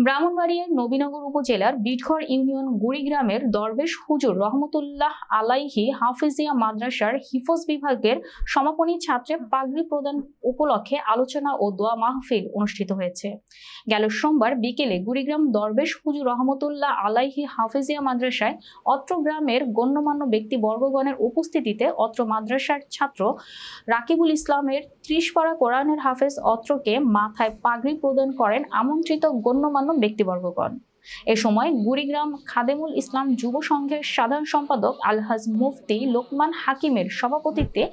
ব্রাহ্মণবাড়িয়ার নবীনগর উপজেলার বিটঘর ইউনিয়ন গুড়িগ্রামের দরবেশ হুজুর রহমতুল্লাহ আলাইহি হাফিজিয়া মাদ্রাসার হিফজ বিভাগের সমাপনী ছাত্রে পাগড়ি প্রদান উপলক্ষে আলোচনা ও দোয়া মাহফিল অনুষ্ঠিত হয়েছে। গেল সোমবার বিকেলে গুড়িগ্রাম দরবেশ হুজুর রহমতুল্লাহ আলাইহি হাফিজিয়া মাদ্রাসায় অত্র গ্রামের গণ্যমান্য ব্যক্তিবর্গগণের উপস্থিতিতে অত্র মাদ্রাসার ছাত্র রাকিবুল ইসলামের ত্রিশ পাড়া কোরআনের হাফেজ অত্রকে মাথায় পাগড়ি প্রদান করেন আমন্ত্রিত গণ্যমান্য ব্যক্তিবর্গগণ। এ সময় গুড়িগ্রাম খাদেমুল ইসলাম যুব সংঘের সাধারণ সম্পাদক আলহাজ মুফতি লোকমান হাকিমের সভাপতিত্বে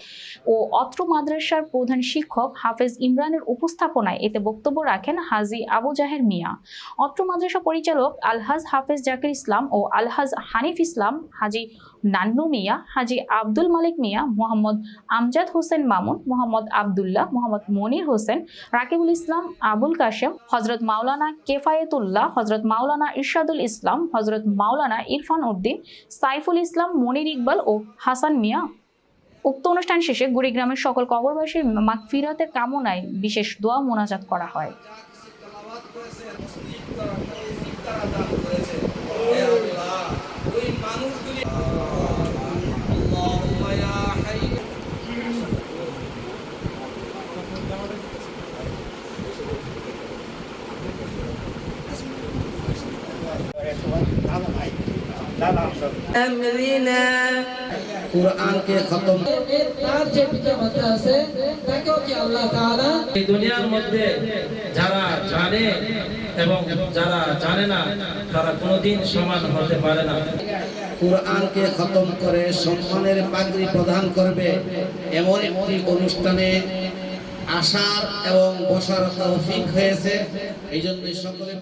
ও অত্র মাদ্রাসার প্রধান শিক্ষক হাফেজ ইমরানের উপস্থাপনায় এতে বক্তব্য রাখেন হাজি আবু জাহের মিয়া। অত্র মাদ্রাসা পরিচালক আলহাজ হাফেজ জাকির ইসলাম ও আলহাজ হানিফ ইসলাম, হাজি নান্নু মিয়া, হাজি আব্দুল মালিক মিয়া, মোহাম্মদ আমজাদ হোসেন মামুন, মোহাম্মদ আবদুল্লাহ, মোহাম্মদ মনির হোসেন, রাকিবুল ইসলাম, আবুল কাশেম হজরত মাওলানা কেফায়েতুল্লাহ হজরত মাওলানা ইরশাদুল ইসলাম হজরত মাওলানা ইরফান উদ্দিন, সাইফুল ইসলাম, মনির ইকবাল ও হাসান মিয়া। উক্ত অনুষ্ঠান শেষে গুড়িগ্রামের সকল কবরবাসীর মাগফিরাতের কামনায় বিশেষ দোয়া মোনাজাত করা হয়। কোরআনকে খতম তার যে পিতা আছে তাকেও কি আল্লাহ তাআলা এই দুনিয়ার মধ্যে যারা জানে এবং যারা জানে না তারা কোনোদিন সমান হতে পারে না। কোরআনকে খতম করে সম্মানের পাগড়ি প্রদান করবে এমন একটি অনুষ্ঠানে আসার এবং বসার তৌফিক হয়েছে। এই জন্য সকলে।